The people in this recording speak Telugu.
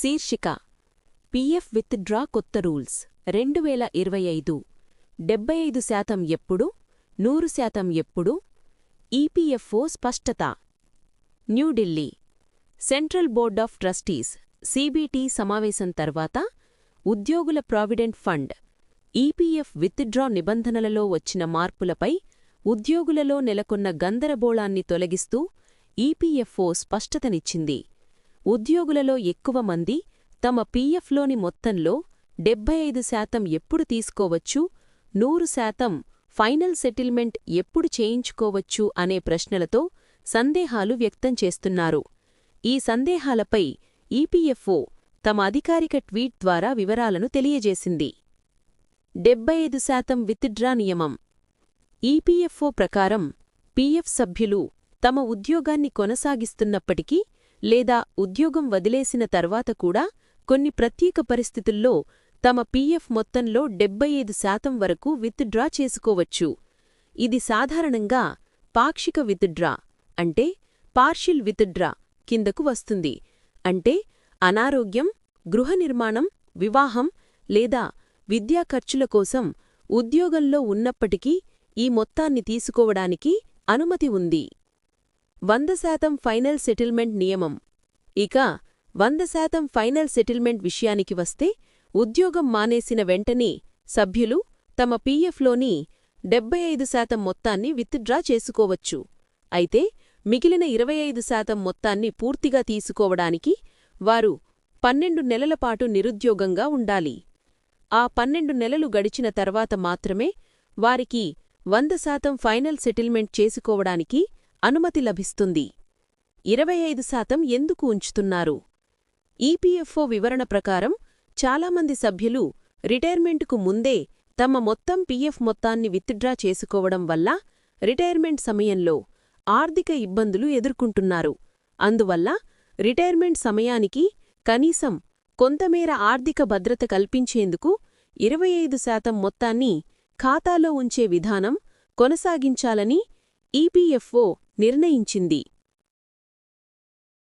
శీర్షిక పీఎఫ్ విత్ డ్రా కొత్త రూల్స్ రెండు వేల ఇరవై ఐదు. డెబ్బై ఐదు శాతం ఎప్పుడు నూరు శాతం ఎప్పుడు? ఈపీఎఫ్ఓ స్పష్టత. New Delhi central board of trustees CBT సమావేశం తర్వాత ఉద్యోగుల ప్రావిడెంట్ ఫండ్ ఈపీఎఫ్ విత్డ్రా నిబంధనలలో వచ్చిన మార్పులపై ఉద్యోగులలో నెలకొన్న గందరగోళాన్ని తొలగిస్తూ ఈపీఎఫ్ఓ స్పష్టతనిచ్చింది. ఉద్యోగులలో ఎక్కువ మంది తమ పీఎఫ్లోని మొత్తంలో డెబ్బై ఐదు శాతం ఎప్పుడు తీసుకోవచ్చు నూరు శాతం ఫైనల్ సెటిల్మెంట్ ఎప్పుడు చేయించుకోవచ్చు అనే ప్రశ్నలతో సందేహాలు వ్యక్తం చేస్తున్నారు. ఈ సందేహాలపై ఈపీఎఫ్ఓ తమ అధికారిక ట్వీట్ ద్వారా వివరాలను తెలియజేసింది. డెబ్బై ఐదు శాతం విత్డ్రా నియమం. ఈపీఎఫ్ఓ ప్రకారం పీఎఫ్ సభ్యులు తమ ఉద్యోగాన్ని కొనసాగిస్తున్నప్పటికీ లేదా ఉద్యోగం వదిలేసిన తర్వాత కూడా కొన్ని ప్రత్యేక పరిస్థితుల్లో తమ పీఎఫ్ మొత్తంలో డెబ్బై ఐదు శాతం వరకు విత్డ్రా చేసుకోవచ్చు. ఇది సాధారణంగా పాక్షిక విత్డ్రా అంటే పార్షిల్ విత్డ్రా కిందకు వస్తుంది. అంటే అనారోగ్యం గృహ నిర్మాణం వివాహం లేదా విద్యా ఖర్చుల కోసం ఉద్యోగంలో ఉన్నప్పటికీ ఈ మొత్తాన్ని తీసుకోవడానికి అనుమతి ఉంది. వంద శాతం ఫైనల్ సెటిల్మెంట్ నియమం. ఇక వంద శాతం ఫైనల్ సెటిల్మెంట్ విషయానికి వస్తే ఉద్యోగం మానేసిన వెంటనే సభ్యులు తమ పీఎఫ్లోని డెబ్బై ఐదు శాతం మొత్తాన్ని విత్డ్రా చేసుకోవచ్చు. అయితే మిగిలిన ఇరవై ఐదు శాతం మొత్తాన్ని పూర్తిగా తీసుకోవడానికి వారు పన్నెండు నెలలపాటు నిరుద్యోగంగా ఉండాలి. ఆ పన్నెండు నెలలు గడిచిన తర్వాత మాత్రమే వారికి వంద శాతం ఫైనల్ సెటిల్మెంట్ చేసుకోవడానికి అనుమతి లభిస్తుంది. ఇరవై ఐదు శాతం ఎందుకు ఉంచుతున్నారు? ఈపీఎఫ్ఓ వివరణ ప్రకారం చాలామంది సభ్యులు రిటైర్మెంటుకు ముందే తమ మొత్తం పీఎఫ్ మొత్తాన్ని విత్డ్రా చేసుకోవడం వల్ల రిటైర్మెంట్ సమయంలో ఆర్థిక ఇబ్బందులు ఎదుర్కొంటున్నారు. అందువల్ల రిటైర్మెంట్ సమయానికి కనీసం కొంతమేర ఆర్థిక భద్రత కల్పించేందుకు ఇరవై ఐదు శాతం మొత్తాన్ని ఖాతాలో ఉంచే విధానం కొనసాగించాలని ఈపీఎఫ్ఓ నిర్ణయించింది.